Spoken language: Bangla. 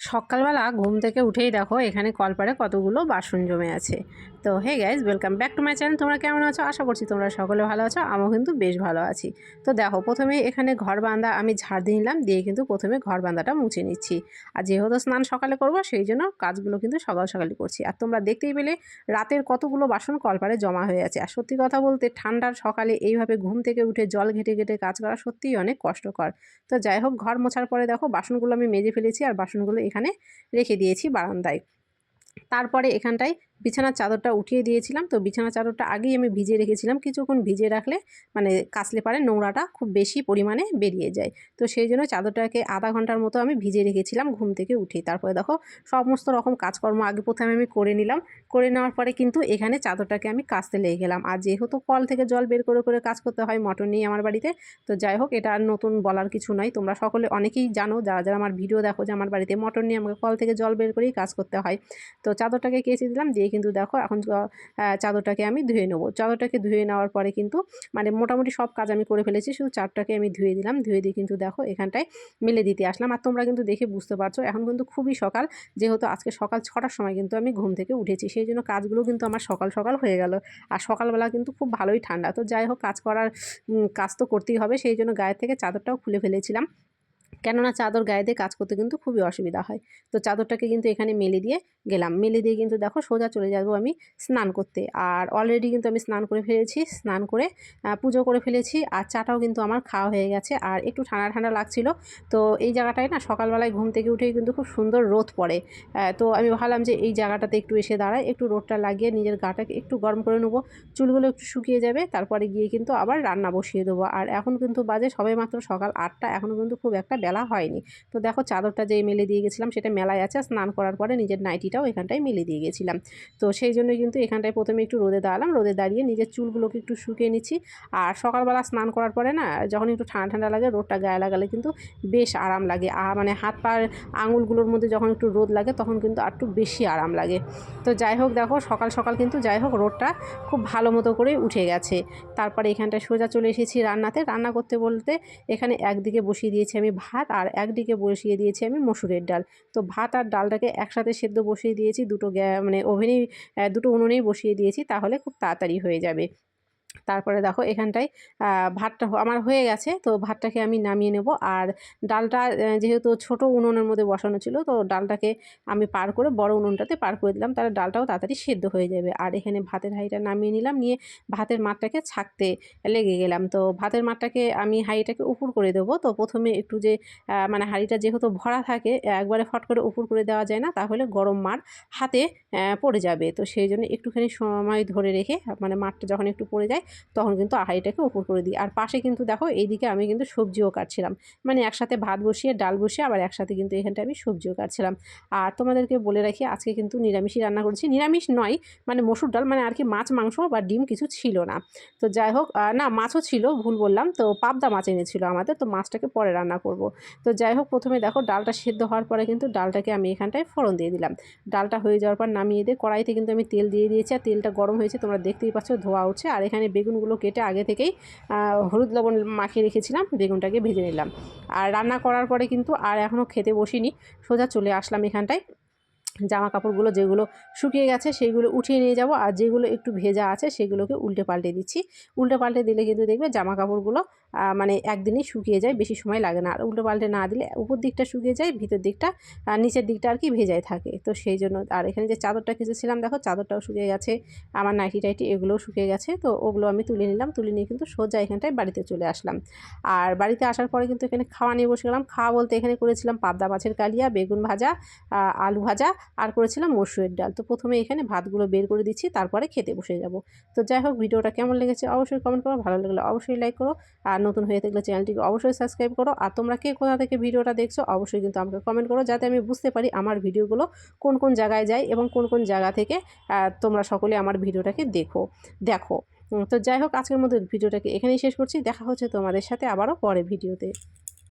সকালবেলা ঘুম থেকে উঠেই দেখো এখানে কলপারে কতগুলো বাসন জমে আছে। তো hey guys welcome back to my channel তোমরা কেমন আছো? আশা করছি তোমরা সকলে ভালো আছো, আমিও কিন্তু বেশ ভালো আছি। তো দেখো, প্রথমে এখানে ঘর বান্ধা আমি ঝাড় দিয়ে নিলাম, দিয়ে কিন্তু প্রথমে ঘর বান্ধাটা মুছে নিচ্ছি। আর যেহেতু স্নান সকালে করব, সেই জন্য কাজগুলো কিন্তু সকাল সকালে করছি। আর তোমরা দেখতেই পেলে রাতের কতগুলো বাসন কলপারে জমা হয়ে আছে। আর সত্যি কথা বলতে ঠান্ডার সকালে এইভাবে ঘুম থেকে উঠে জল ঘেটে ঘেটে কাজ করা সত্যিই অনেক কষ্টকর। তো যাই হোক, ঘর মোছার পরে দেখো বাসনগুলো আমি মেজে ফেলেছি, আর বাসনগুলো এখানে রেখে দিয়েছি বারান্দায়। তারপরে এখানটায় বিছানার চাদরটা উঠিয়ে দিয়েছিলাম। তো বিছানার চাদরটা আগেই আমি ভিজিয়ে রেখেছিলাম। কিছুক্ষণ ভিজিয়ে রাখলে মানে কাচলে পারে নোংরাটা খুব বেশি পরিমাণে বেরিয়ে যায়। তো সেই জন্য চাদরটাকে আধা ঘণ্টার মতো আমি ভিজে রেখেছিলাম ঘুম থেকে উঠে। তারপরে দেখো সমস্ত রকম কাজকর্ম আগে প্রথমে আমি করে নিলাম। করে নেওয়ার পরে কিন্তু এখানে চাদরটাকে আমি কাচতে লেগে গেলাম। আর যেহেতু কল থেকে জল বের করে করে কাজ করতে হয়, মটর নেই আমার বাড়িতে, তো যাই হোক এটা আর নতুন বলার কিছু নয়। তোমরা সকলে অনেকেই জানো, যারা যারা আমার ভিডিও দেখো যে আমার বাড়িতে মটর নিয়ে আমাকে কল থেকে জল বের করেই কাজ করতে হয়। তো চাদরটাকে কেচে দিলাম দিয়ে কিন্তু দেখো এখন চাদরটাকে আমি ধুয়ে নেব। চাদরটাকে ধুয়ে নেওয়ার পরে কিন্তু মানে মোটামুটি সব কাজ আমি করে ফেলেছি, শুধু চারটাকে আমি ধুয়ে দিলাম। ধুয়ে দিয়ে কিন্তু দেখো এখানটায় মেলে দিতে আসলাম। আর তোমরা কিন্তু দেখে বুঝতে পারছ, এখন কিন্তু খুবই সকাল। যেহেতু আজকে সকাল ছটার সময় কিন্তু আমি ঘুম থেকে উঠেছি, সেই জন্য কাজগুলো কিন্তু আমার সকাল সকাল হয়ে গেল। আর সকালবেলা কিন্তু খুব ভালোই ঠান্ডা। তো যাই হোক, কাজ করার কাজ তো করতেই হবে, সেই জন্য গায়ের থেকে চাদরটাও খুলে ফেলেছিলাম। কেননা চাদর গায়ে দিয়ে কাজ করতে কিন্তু খুবই অসুবিধা হয়। তো চাদরটাকে কিন্তু এখানে মেলে দিয়ে গেলাম। মেলে দিয়ে কিন্তু দেখো সোজা চলে যাব আমি স্নান করতে। আর অলরেডি কিন্তু আমি স্নান করে ফেলেছি, স্নান করে পুজো করে ফেলেছি। আর চাটাও কিন্তু আমার খাওয়া হয়ে গেছে। আর একটু ঠান্ডা ঠান্ডা লাগছিল। তো এই জায়গাটায় না সকালবেলায় ঘুম থেকে উঠেই কিন্তু খুব সুন্দর রোদ পড়ে। তো আমি ভাবলাম যে এই জায়গাটাতে একটু এসে দাঁড়ায় একটু রোদটা লাগিয়ে নিজের গাটাকে একটু গরম করে নেব। চুলগুলো একটু শুকিয়ে যাবে, তারপরে গিয়ে কিন্তু আবার রান্না বসিয়ে দেবো। আর এখন কিন্তু বাজে সবাই মাত্র সকাল আটটা এখনও কিন্তু খুব একটা বেলা হয়নি। তো দেখো চাদরটা যেই মেলে দিয়ে গেছিলাম সেটা মেলায় আছে, স্নান করার পরে নিজের নাইটিটাও এখানটায় মেলে দিয়ে গেছিলাম। তো সেই জন্য কিন্তু এখানটায় প্রথমে একটু রোদে দাঁড়ালাম, রোদে দাঁড়িয়ে নিজের চুলগুলোকে একটু শুকিয়ে নিচ্ছি। আর সকালবেলা স্নান করার পরে না, যখন একটু ঠান্ডা ঠান্ডা লাগে, রোদটা গায়ে লাগালে কিন্তু বেশ আরাম লাগে। মানে হাত পার আঙুলগুলোর মধ্যে যখন একটু রোদ লাগে, তখন কিন্তু আর একটু বেশি আরাম লাগে। তো যাই হোক, দেখো সকাল সকাল কিন্তু যাই হোক, রোদটা খুব ভালো মতো করে উঠে গেছে। তারপরে এখানটায় সোজা চলে এসেছি রান্নাতে। রান্না করতে বলতে এখানে একদিকে বসিয়ে দিয়েছি আমি ভাত, আর একদিকে বসিয়ে দিয়েছি আমি মসুরের ডাল। তো ভাত আর ডালটাকে একসাথে সেদ্ধ বসিয়ে দিয়েছি দুটো গ্যা মানে ওভেনেই দুটো উনুনেই বসিয়ে দিয়েছি তাহলে খুব তাড়াতাড়ি হয়ে যাবে। তারপরে দেখো এখানটায় ভাতটা আমার হয়ে গেছে, তো ভাতটাকে আমি নামিয়ে নেব। আর ডালটা যেহেতু ছোট উনুনের মধ্যে বসানো ছিল, তো ডালটাকে আমি পার করে, বড় উনুনটাতে পার করে দিলাম। তাহলে ডালটাও তাড়াতাড়ি সেদ্ধ হয়ে যাবে। আর এখানে ভাতের হাঁড়িটা নামিয়ে নিলাম, নিয়ে ভাতের মাঠটাকে ছাকতে লেগে গেলাম। তো ভাতের মাঠটাকে আমি হাঁড়িটাকে উপুর করে দেবো। তো প্রথমে একটু যে মানে হাঁড়িটা যেহেতু ভরা থাকে একবারে ফট করে উপুর করে দেওয়া যায় না, তাহলে গরম মাঠ হাতে পড়ে যাবে। তো সেই জন্য একটুখানি সময় ধরে রেখে মানে মাঠটা যখন একটু পড়ে যায় তখন কিন্তু আহাইটাকে উপর করে দিই। আর পাশে কিন্তু দেখো, এইদিকে আমি কিন্তু সবজিও কাটছিলাম। মানে একসাথে ভাত বসিয়ে, ডাল বসিয়ে, আবার একসাথে কিন্তু এখানটা আমি সবজিও কাটছিলাম। আর তোমাদেরকে বলে রাখি, আজকে কিন্তু নিরামিষই রান্না করেছি। নিরামিষ নয় মানে মসুর ডাল মানে আর কি মাছ, মাংস বা ডিম কিছু ছিল না। তো যাই হোক না, মাছও ছিল, ভুল বললাম। তো পাবদা মাছ এনেছিল আমাদের, তো মাছটাকে পরে রান্না করব। তো যাই হোক, প্রথমে দেখো, ডালটা সেদ্ধ হওয়ার পরে কিন্তু ডালটাকে আমি এখানটায় ফোড়ন দিয়ে দিলাম। ডালটা হয়ে যাওয়ার পর নামিয়ে দিয়ে কড়াইতে কিন্তু আমি তেল দিয়ে দিয়েছি। আর তেলটা গরম হয়েছে, তোমরা দেখতেই পাচ্ছ, ধোয়া উঠছে। আর এখানে বেগুনগুলো কেটে আগে থেকেই হলুদ লবণ মাখিয়ে রেখেছিলাম, বেগুনটাকে ভেজে নিলাম। আর রান্না করার পরে কিন্তু আর এখনও খেতে বসিনি, সোজা চলে আসলাম এখানটায়। জামা কাপড়গুলো যেগুলো শুকিয়ে গেছে সেইগুলো উঠিয়ে নিয়ে যাব, আর যেগুলো একটু ভেজা আছে সেগুলোকে উল্টে পাল্টে দিচ্ছি। উল্টে পাল্টে দিলে কিন্তু দেখবে জামা কাপড়গুলো মানে একদিনেই শুকিয়ে যায়, বেশি সময় লাগে না। আর উল্টো পাল্টে না দিলে উপর দিকটা শুকিয়ে যায়, ভিতর দিকটা নিচের দিকটা আর কি ভেজায় থাকে। তো সেই জন্য আর এখানে যে চাদরটা কেচেছিলাম, দেখো চাদরটাও শুকিয়ে গেছে, আমার নাইটি টাইটি এগুলোও শুকিয়ে গেছে, তো ওগুলো আমি তুলে নিলাম, তুলে নিয়ে কিন্তু সোজা এখানটায় বাড়িতে চলে আসলাম। আর বাড়িতে আসার পরে কিন্তু এখানে খাওয়া নিয়ে বসে গেলাম। খাওয়া বলতে এখানে করেছিলাম পাবদা মাছের কালিয়া, বেগুন ভাজা আলু ভাজা, আর করেছিলাম মসুরের ডাল। তো প্রথমে এখানে ভাতগুলো বের করে দিচ্ছি, তারপরে খেতে বসে যাব। তো যাই হোক, ভিডিওটা কেমন লেগেছে অবশ্যই কমেন্ট করো, ভালো লাগলে অবশ্যই লাইক করো, আর নতুন হয়ে থাকলে চ্যানেলটিকে অবশ্যই সাবস্ক্রাইব করো। আর তোমরা কে কোথা থেকে ভিডিওটা দেখছ, অবশ্যই কিন্তু আমাকে কমেন্ট করো যাতে আমি বুঝতে পারি আমার ভিডিওগুলো কোন কোন জায়গায় যায় এবং কোন কোন জায়গা থেকে তোমরা সকলে আমার ভিডিওটাকে দেখো। দেখো। তো যাই হোক, আজকের মধ্যে ভিডিওটাকে এখানেই শেষ করছি। দেখা হচ্ছে তোমাদের সাথে আবারও পরে ভিডিওতে।